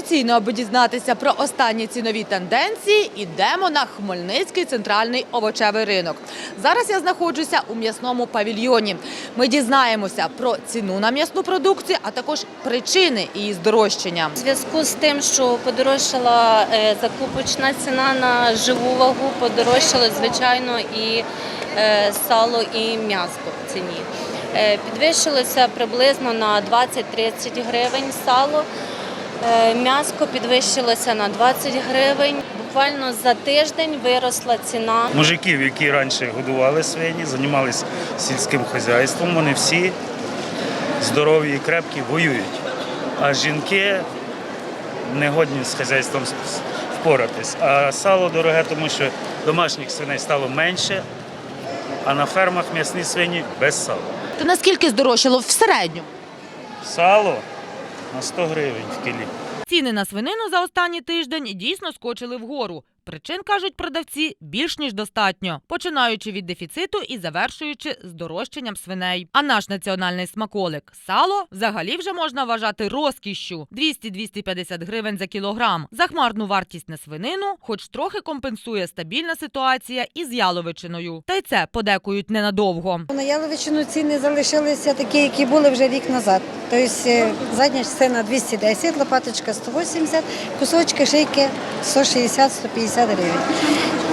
Традиційно, аби дізнатися про останні цінові тенденції, ідемо на Хмельницький центральний овочевий ринок. Зараз я знаходжуся у м'ясному павільйоні. Ми дізнаємося про ціну на м'ясну продукцію, а також причини її здорожчання. У зв'язку з тим, що подорожчала е, закупочна ціна на живу вагу, подорожчало, звичайно, і е, сало, і м'ясо в ціні. Е, Підвищилося приблизно на 20-30 гривень сало. Е, М'ясо підвищилося на 20 гривень. Буквально за тиждень виросла ціна. мужиків, які раніше годували свині, займалися сільським хазяйством, вони всі здорові і крепкі воюють. А жінки не годні з хазяйством впоратись. А сало дороге, тому що домашніх свиней стало менше, а на фермах м'ясні свині без сала. То наскільки здорожчало в середньому? Сало на 100 гривень в кілі. Ціни на свинину за останній тиждень дійсно скочили вгору. Причин кажуть продавці більш ніж достатньо, починаючи від дефіциту і завершуючи здорожчанням свиней. А наш національний смаколик сало взагалі вже можна вважати розкішшю 200-250 гривень за кілограм. Захмарну вартість на свинину, хоч трохи компенсує стабільна ситуація із яловичиною. Та й це подекують ненадовго. На яловичину ціни залишилися такі, які були вже рік назад. Тобто е, задня частина 210, лопаточка 180, кусочки шийки 160-150 гривень.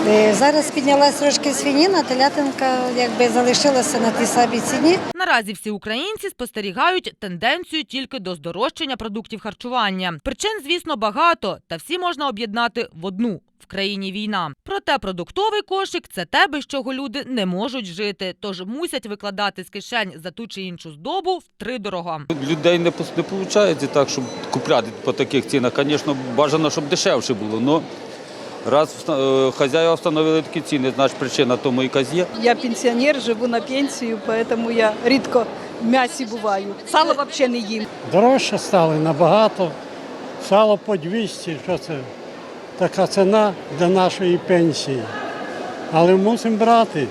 Е, Зараз піднялась трошки свініна, телятинка якби залишилася на тій самій ціні. Наразі всі українці спостерігають тенденцію тільки до здорожчання продуктів харчування. Причин, звісно, багато, та всі можна об'єднати в одну. В країні війна. Проте продуктовий кошик це те, без чого люди не можуть жити, тож мусять викладати з кишень за ту чи іншу здобу втридорога. Людей не, не виходить так, щоб купляти по таких цінах. Звісно, бажано, щоб дешевше було. Но раз хозяева е, хазяїва встановили такі ціни, значить причина тому і є. Я пенсіонер, живу на пенсію, тому я рідко в м'ясі буваю. Сало взагалі не їм. Дорожче стали набагато. Сало по 200, що це така ціна для нашої пенсії. Але мусимо брати,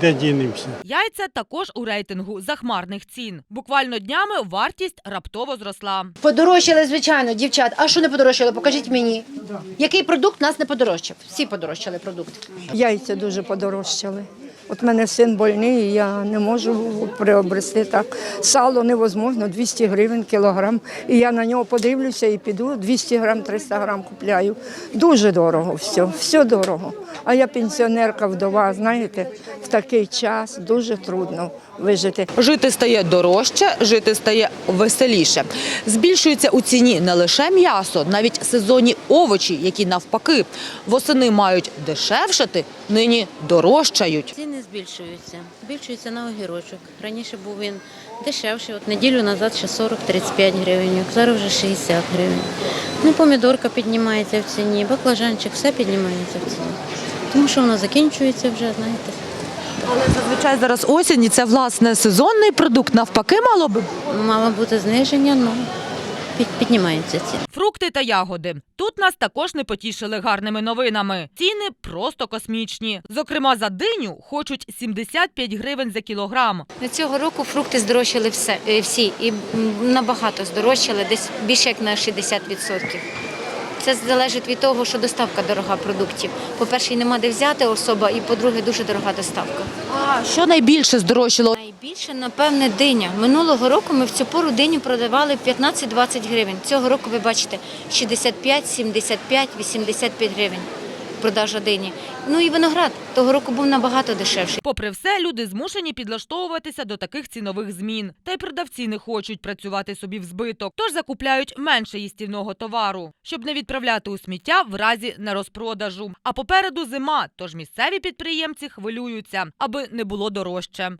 де дінемося. Яйця також у рейтингу захмарних цін. Буквально днями вартість раптово зросла. Подорожчали, звичайно, дівчат. А що не подорожчало? Покажіть мені. Який продукт нас не подорожчав? Всі подорожчали продукти. Яйця дуже подорожчали. От мене син больний, і я не можу приобрести так. Сало невозможно, 200 гривень кілограм. І я на нього подивлюся і піду, 200 грам, 300 грам купляю. Дуже дорого все, все дорого. А я пенсіонерка вдова, знаєте, в такий час дуже трудно вижити. Жити стає дорожче, жити стає веселіше. Збільшується у ціні не лише м'ясо, навіть сезонні овочі, які навпаки восени мають дешевшати, нині дорожчають. Ціни збільшуються. Збільшується на огірочок. Раніше був він дешевший. От неділю назад ще 40-35 гривень, зараз вже 60 гривень. Ну, помідорка піднімається в ціні, баклажанчик, все піднімається в ціні. Тому що воно закінчується вже, знаєте. Але зазвичай зараз осінь і це власне сезонний продукт. Навпаки, мало би Мало бути зниження, але під, піднімаються ціни. Фрукти та ягоди. Тут нас також не потішили гарними новинами. Ціни просто космічні. Зокрема, за диню хочуть 75 гривень за кілограм. Цього року фрукти здорожчали все, е, всі і набагато здорожчали, десь більше як на 60%. Це залежить від того, що доставка дорога продуктів. По-перше, нема де взяти особа, і по-друге, дуже дорога доставка. А що найбільше здорожчало? Найбільше, напевне, диня. Минулого року ми в цю пору диню продавали 15-20 гривень. Цього року ви бачите 65, 75, 85 гривень продажа дині. Ну і виноград того року був набагато дешевший. Попри все, люди змушені підлаштовуватися до таких цінових змін. Та й продавці не хочуть працювати собі в збиток, тож закупляють менше їстівного товару, щоб не відправляти у сміття в разі нерозпродажу. А попереду зима, тож місцеві підприємці хвилюються, аби не було дорожче.